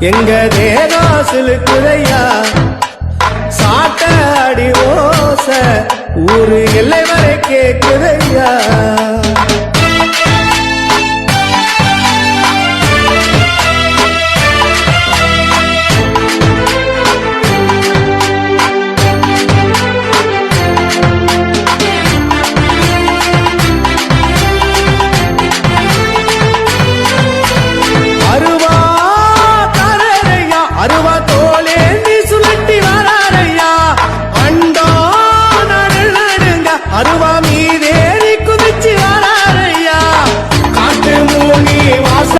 எங்க தேகம் சிலுக்குதையா சாட்ட அடி ஓச ஊரு எல்லை வரை கேக்குதையா 아르바